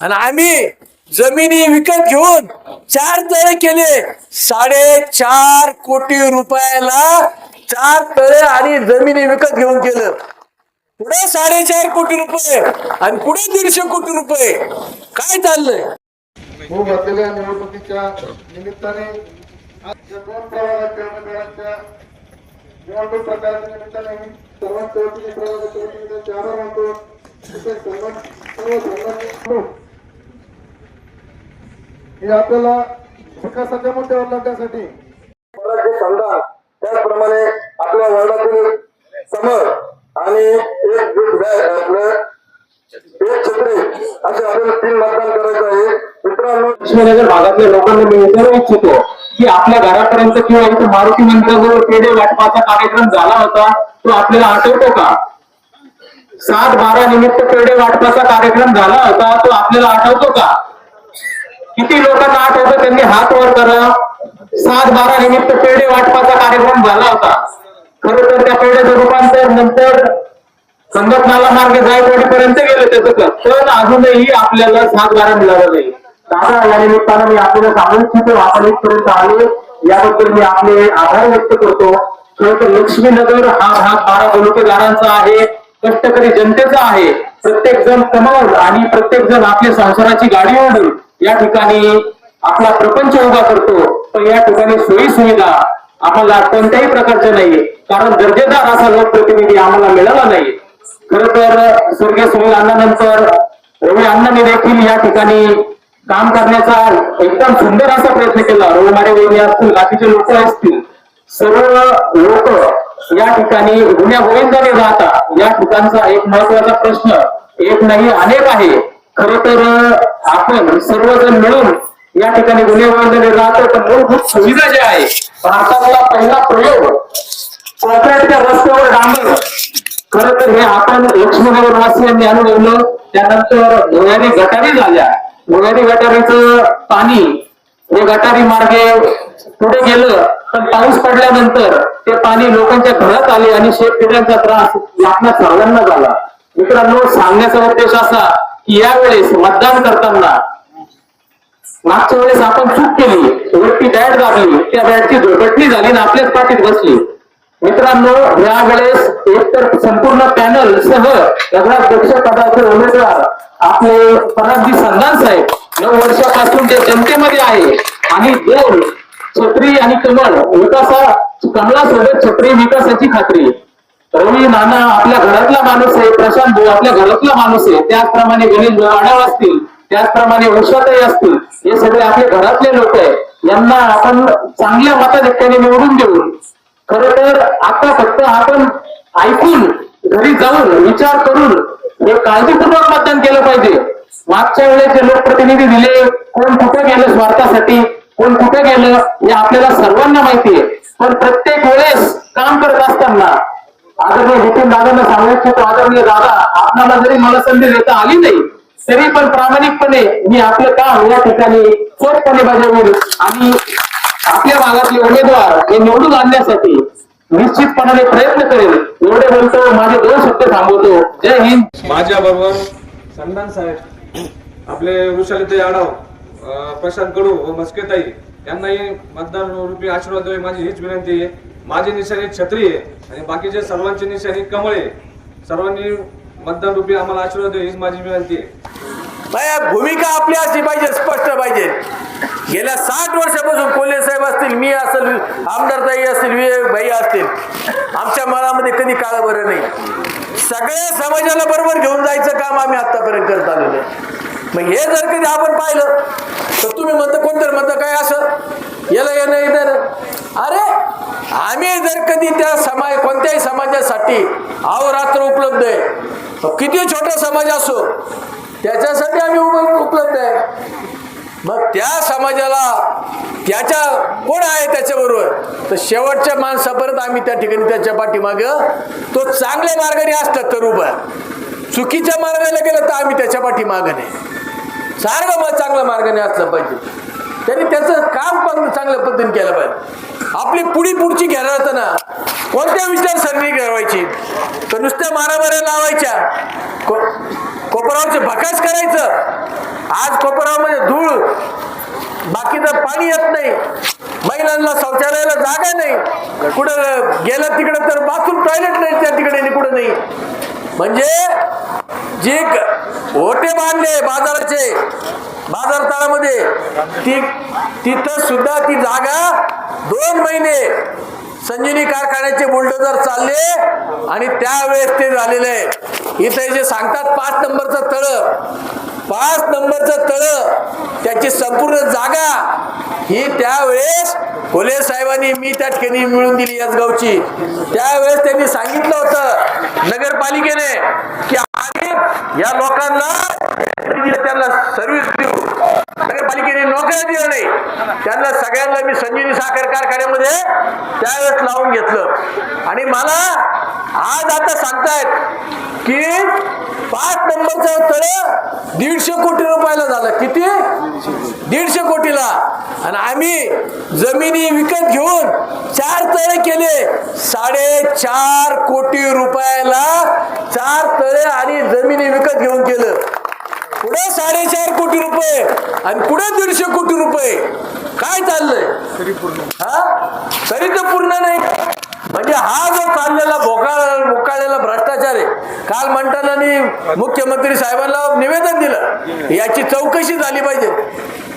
आणि आम्ही जमिनी विकत घेऊन चार तळे केले. साडेचार कोटी रुपयाला चार तळे आणि जमिनी विकत घेऊन केलं पुढे साडेचार कोटी रुपये आणि पुढे दीडशे कोटी रुपये. काय चाललंय? हो, घातलेल्या निवडणुकीच्या निमित्ताने दोन निवडणूक निमित्ताने सर्वांच्या वतीने वतीने सर्व धर्मांनी हे आपल्याला विकासाच्या मुद्द्यावर संधान त्याचप्रमाणे आपल्या वर्गातील समर आणि एक दूध गाय आपलं एक छत्री असे आपल्याला तीन मतदान करायचं आहे. मित्रांनो लक्ष्मीनगर भागातल्या लोकांना मी विचारू इच्छितो की आपल्या घरापर्यंत किंवा इथे मारुती मंदिराजवळ पेढे वाटपाचा कार्यक्रम झाला होता तो आपल्याला आठवतो का? सात बारा निमित्त पेढे वाटपाचा कार्यक्रम झाला होता तो आपल्याला आठवतो का? किती लोकांना आठवतं त्यांनी हात वर करा. सात बारा निमित्त पेढे वाटपाचा कार्यक्रम झाला होता. खर तर त्या पेढ्याचं रूपांतर नंतर संघटनाला मार्ग जायकवाडीपर्यंत गेलं त्याचं पण अजूनही आपल्याला सात बारा मिळालं नाही. दादा या निमित्तानं मी आपल्याला सांगू इच्छितो आपण इथपर्यंत आले. याबद्दल मी आपले आभार व्यक्त करतो. खरं तर लक्ष्मीनगर हा भाग बारा तालुकेदारांचा आहे. कष्टकरी जनतेचा आहे. प्रत्येक जण कमावल आणि प्रत्येक जण आपल्या संसाराची गाडी ओढल या ठिकाणी आपला प्रपंच उभा करतो पण या ठिकाणी सोयी सुविधा आम्हाला कोणत्याही प्रकारच्या नाही. कारण दर्जेदार असा लोकप्रतिनिधी आम्हाला मिळाला नाही. खर तर स्वर्गीय सुनील अण्णानंतर रवी अण्णांनी देखील या ठिकाणी काम करण्याचा एकदम सुंदर असा प्रयत्न केला. रविवारी वहिनी असतील बाकीचे लोक असतील. सर्व लोक या ठिकाणी गुन्ह्या गोविंदाने राहता. या ठिकाणचा एक महत्त्वाचा प्रश्न एक नाही अनेक आहे. खर तर आपण सर्वजण मिळून या ठिकाणी गुन्हे बांधले राहतो. तर मूलभूत सुविधा ज्या आहे भारतातला पहिला प्रयोग कोकणाच्या रस्त्यावर डांबर. खर तर हे आपण लक्ष्मीनगर वासियांनी अनुभवलं. त्यानंतर भुयारी गटारी झाल्या. भुयारी गटारीचं पाणी हे गटारी मार्गे पुढे गेलं पण पाऊस पडल्यानंतर ते पाणी लोकांच्या घरात आले आणि शेतकऱ्यांचा त्रास आपल्या सर्वांना झाला. मित्रांनो सांगण्याचा उद्देश असा की यावेळेस मतदान करताना मागच्या वेळेस आपण चूक केली वरती बॅट दाबली त्या बॅटची दुर्घटनी झाली आणि आपल्याच पाठीत बसली. मित्रांनो यावेळेस एकतर संपूर्ण पॅनल सह नगराध्यक्ष पदाचे उमेदवार आपले परागजी संधान साहेब नऊ वर्षापासून ते जनतेमध्ये आहे. आणि दोन छत्री आणि कमळ विकासा कमळासोबत छत्री विकासाची खात्री. रवी नाना आपल्या घरातला माणूस आहे प्रशांत भाऊ आपल्या घरातला माणूस आहे. त्याचप्रमाणे गणेश भाऊ आढाव असतील त्याचप्रमाणे उषाताई असतील हे सगळे आपले घरातले लोक आहे यांना आपण चांगल्या मताधिक्याने निवडून देऊन खर तर आता फक्त आपण ऐकून घरी जाऊन विचार करून हे काळजीपूर्वक मतदान केलं पाहिजे. मागच्या वेळेस जे लोकप्रतिनिधी दिले कोण कुठे गेलं स्वार्थासाठी कोण कुठे गेलं हे आपल्याला सर्वांना माहिती आहे. पण प्रत्येक वेळेस काम करत असताना आदरणीय नितीन दादांना सांगू इच्छितो आदरणीय दादा आपल्याला जरी मला संधी देता आली नाही तरी पण प्रामाणिकपणे मी आपलं काम या ठिकाणी चोखपणे बजावेल आणि आपल्या भागातले उमेदवार हे निवडून आणण्यासाठी निश्चितपणाने प्रयत्न करेल एवढे बोलतो माझे दोन शब्द थांबवतो. जय हिंद. माझ्या बरोबर संधान साहेब आपले वृषालीताई आढाव प्रशांत कडू व मस्केताई यांनाही मतदान रूपी आशीर्वाद द्यावे माझी हीच विनंती आहे. माझी निशाणी छत्री आहे आणि बाकीचे सर्वांची निशाणी कमळ आहे. सर्वांनी मतदान रुपी आम्हाला आशीर्वाद द्या हीच माझी विनंती आहे. भूमिका आपली असली पाहिजे स्पष्ट पाहिजे. गेल्या साठ वर्षापासून कोल्हे साहेब असतील मी असेल आमदारताई असतील विवेक भाई असतील आमच्या मनामध्ये कधी काळ बरं नाही. सगळ्या समाजाला बरोबर घेऊन जायचं काम आम्ही आतापर्यंत करत आलेलो आहे. मग हे जर कधी आपण पाहिलं तर तुम्ही म्हणता कोणतरी म्हणता काय असं? याला येणं येणार अरे आम्ही जर कधी त्या समाज कोणत्याही समाजासाठी अहोरात्र उपलब्ध आहे. किती छोटा समाज असो त्याच्यासाठी आम्ही उपलब्ध आहे. मग त्या समाजाला त्याच्या कोण आहे त्याच्याबरोबर? तर शेवटच्या माणसापर्यंत आम्ही त्या ठिकाणी त्याच्या पाठीमाग तो चांगल्या मार्गाने असतात तर उभा. चुकीच्या मार्गाला गेलं तर आम्ही त्याच्या पाठीमागं नाही. सारखं मग चांगल्या मार्गाने असलं पाहिजे. त्यांनी त्याचं काम पण चांगल्या पद्धतीने केलं पाहिजे. आपली पुढी पुढची घेणार ना. कोणत्या विचारसरणी घडवायची तर नुसत्या मारामाऱ्या लावायच्या. को कोपरावरचे भकास करायचं. आज कोपरामध्ये धूळ. बाकीचं पाणी येत नाही. महिलांना शौचालयाला जागा नाही. कुठं गेलं तिकडं तर बाथरूम टॉयलेट नाही त्या तिकडे कुठं नाही. म्हणजे जे ओटे बांधले बाजाराचे बाजार तळामध्ये ती तिथं सुद्धा ती जागा दोन महिने संजीवनी कारखान्याचे बुलडोजर चालले आणि त्यावेळेस ते झालेलं आहे. इथे जे सांगतात पाच नंबरचं तळ पाच नंबरचं तळ त्याची संपूर्ण जागा ही त्यावेळेस कोले साहेबांनी मी त्या ठिकाणी मिळून दिली याच गावची. त्यावेळेस त्यांनी सांगितलं होतं नगरपालिकेने की आम्ही या लोकांना त्यांना सर्व्हिस देऊ. नगरपालिकेने नोकऱ्या दिल्या नाही. त्यांना सगळ्यांना मी संजीवनी साखर कारखान्यामध्ये त्यावेळेस लावून घेतलं. आणि मला आज आता सांगतायत की पाच नंबरचं तळ दीडशे कोटी रुपयाला झालं. किती? दीडशे कोटीला. आणि आम्ही जमिनी विकत घेऊन चार तळे केले. साडेचार कोटी रुपयाला चार तळे आणि जमिनी विकत घेऊन केलं पुढे साडेचार कोटी रुपये आणि पुढे दीडशे कोटी रुपये. काय चाललंय? तरी पूर्ण हा? तरी तर पूर्ण नाही. म्हणजे हा जो चाललेला भोकाळ भोकाळलेला भ्रष्टाचार आहे काल म्हणताना मुख्यमंत्री साहेबांना निवेदन दिलं याची चौकशी झाली पाहिजे.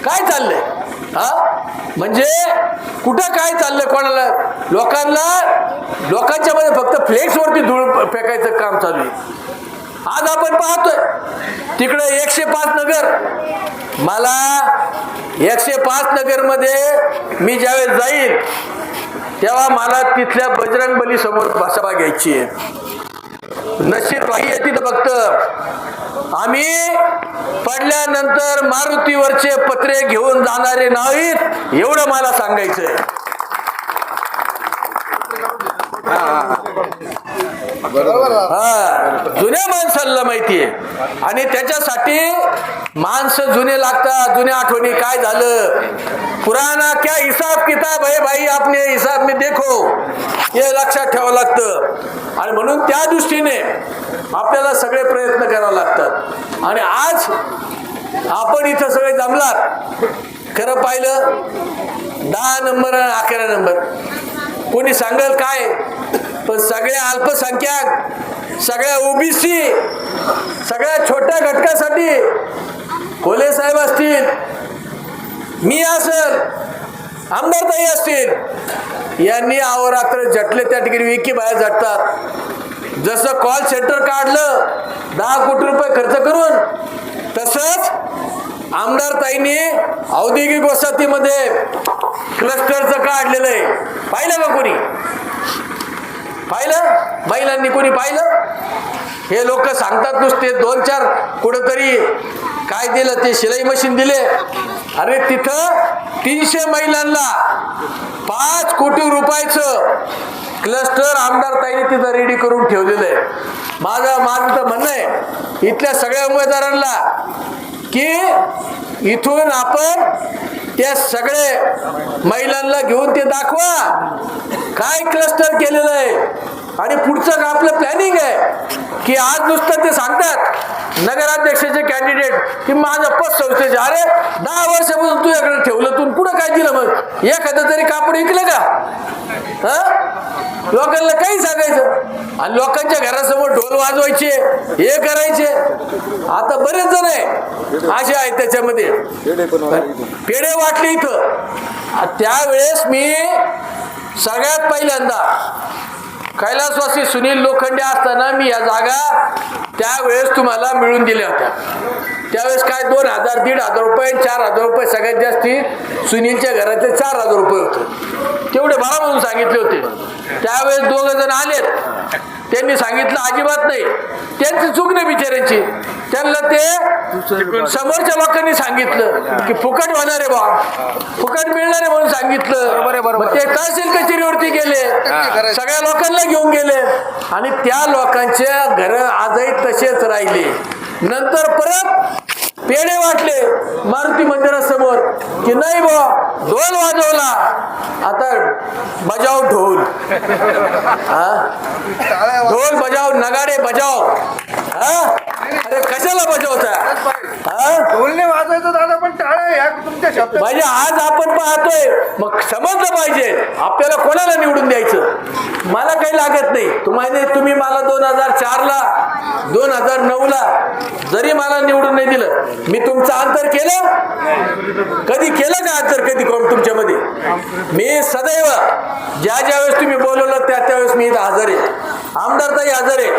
काय चाललंय? हा? म्हणजे कुठं काय चाललंय कोणाला? लोकांना लोकांच्या मध्ये फक्त फ्लेक्स वरती धूळ फेकायचं काम चालू आहे. आज आपण पाहतोय तिकडे एकशे पाच नगर. मला एकशे पाच नगरमध्ये मी ज्यावेळेस जाईल तेव्हा मला तिथल्या बजरंग बली समोर सभा घ्यायची. आहे नशीब काही तिथं फक्त. आम्ही पडल्यानंतर मारुतीवरचे पत्रे घेऊन जाणारे नाहीत एवढं मला सांगायचंय. हा जुन्या माणसाला माहितीये. आणि त्याच्यासाठी माणसं जुने लागतात जुन्या आठवणी. काय झालं? पुराणा क्या हिसाब किताब आहे भाई आपने हिसाब मी देखो. हे लक्षात ठेवावं लागतं. आणि म्हणून त्या दृष्टीने आपल्याला सगळे प्रयत्न करावे लागतात. आणि आज आपण इथं सगळे जमलात. खरं पाहिलं? दहा नंबर आणि अकरा नंबर. कोणी सांगेल काय? पण सगळ्या अल्पसंख्याक सगळ्या ओबीसी सगळ्या छोट्या घटकासाठी कोले साहेब असतील मी असेल आमदारताई असतील यांनी अहोरात्र झटले त्या ठिकाणी विकी बाहेर झटतात. जसं कॉल सेंटर काढलं दहा कोटी रुपये खर्च करून तसंच आमदारताईंनी औद्योगिक वसाहतीमध्ये क्लस्टरचं काढलेलं आहे. पाहिलं का कोणी? पाहिलं? महिलांनी कोणी पाहिलं? हे लोक सांगतात नुसते दोन चार कुठंतरी काय दिलं ते शिलाई मशीन दिले. अरे तिथं तीनशे महिलांना पाच कोटी रुपयाचं क्लस्टर आमदार ताईने तिथं रेडी करून ठेवलेलं आहे. माझं माझं तर म्हणणं आहे इथल्या सगळ्या उमेदवारांना की इथून आपण त्या सगळे महिलांना घेऊन ते दाखवा. काय क्लस्टर केलेलं आहे? आणि पुढचं आपलं प्लॅनिंग आहे? की आज नुसतं ते सांगतात नगराध्यक्षाचे कॅन्डिडेट की माझं पद संस्थेचे अरे दहा वर्षापासून तुझ्याकडे ठेवलं तू पुढं काय दिलं मग? एखादं तरी कापड विकलं का? हा? लोकांना काही सांगायचं. आणि लोकांच्या घरासमोर ढोल वाजवायचे हे करायचे. आता बरेच जण आहे असे आहेत त्याच्यामध्ये. पेढे वाटले इथं. त्यावेळेस मी सगळ्यात पहिल्यांदा कैलासवासी सुनील लोखंडे असताना मी या जागा त्यावेळेस तुम्हाला मिळून दिल्या होत्या. त्यावेळेस काय दोन हजार दीड हजार रुपये चार हजार रुपये सगळ्यात जास्ती सुनीलच्या घराचे चार हजार रुपये होते. तेवढे भरा म्हणून सांगितले होते. त्यावेळेस दोघ जण आलेत. त्यांनी सांगितलं अजिबात नाही. त्यांची चूक नाही बिचाऱ्यांची. त्यांना ते समोरच्या लोकांनी सांगितलं की फुकट होणार आहे बा. फुकट मिळणार आहे म्हणून सांगितलं. ते तहसील कचेरीवरती गेले. सगळ्या लोकांना घेऊन गेले. आणि त्या लोकांच्या घर आजही तसेच राहिले. नंतर परत पेढे वाटले मारुती मंदिरासमोर की नाही बा ढोल वाजवला. आता बजाव ढोल. हा? ढोल बजाव नगाडे बजाव. हा? अरे कशाला बजावता हा? ढोलने वाजवायचं दादा पण टाळ्या या तुमच्या शब्द म्हणजे आज आपण पाहतोय मग समजलं पाहिजे. आपल्याला कोणाला निवडून द्यायचं? मला काही लागत नाही. तुम्हाला तुम्ही मला दोन हजार चारला दोन हजार नऊला जरी मला निवडून नाही दिलं मी तुमचं अंतर केलं? कधी केलं का अंतर कधी कोण तुमच्यामध्ये. मी सदैव ज्या ज्या वेळेस तुम्ही बोलवलं त्या त्यावेळेस मी इथं हजर आहे. आमदार ताई हजर आहे.